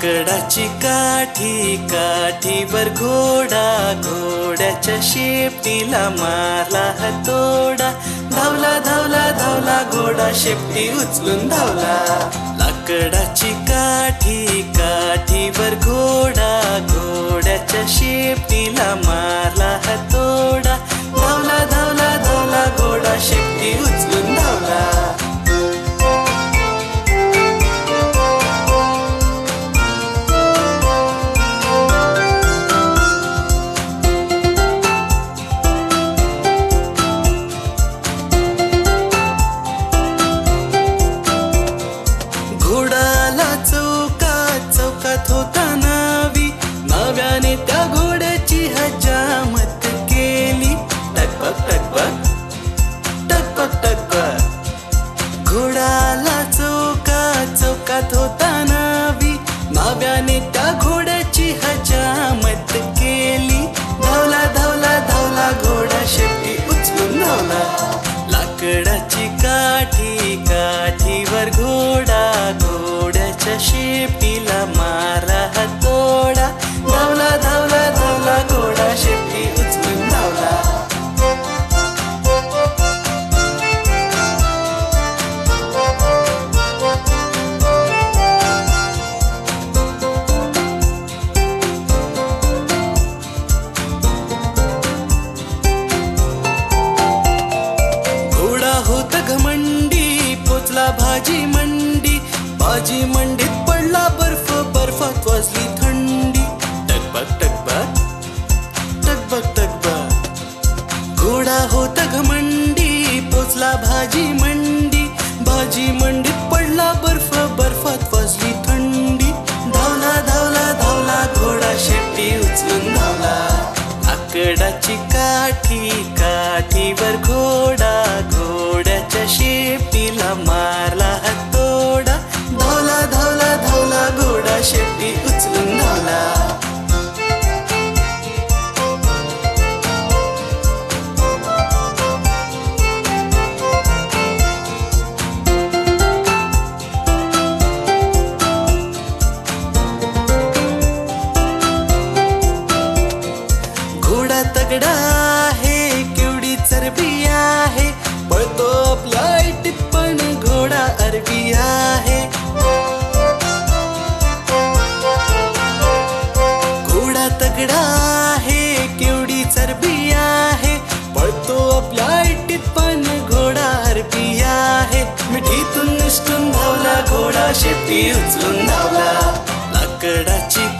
लाकडाची काठी काठीवर घोडा घोड्याच्या शेपटीला मारला हतोडा. धावला धावला धावला घोडा शेपटी उचलून धावला. लाकडाची काठी काठीवर घोडा घोड्याच्या शेपटीला मारला घोड्याच्या शेपटीला मारा भाजी मंडीत पडला बर्फ बर्फात वाजली थंडी. टकबक टकबक टकबक टकबक घोडा होत घमंडी पोचला भाजी मंडी. भाजी मंडीत पडला बर्फ बर्फात वाजली थंडी. धावला धावला धावला घोडा शेपटी उचलून धावला. आकडाची काठी काठीवर घोडा घोड्याच्या शेपटीला मार घोडा आहे केवढी चरबी आहे. पळतो आपला टिप्पण घोडा अरबी आहे. घोडा तगडा आहे केवढी चरबी आहे. पळतो आपल्या टिप्पण घोडा अरबी आहे. मिठीतून निष्ठून धावला घोडा शेपटी उचलून धावला. लाकडाची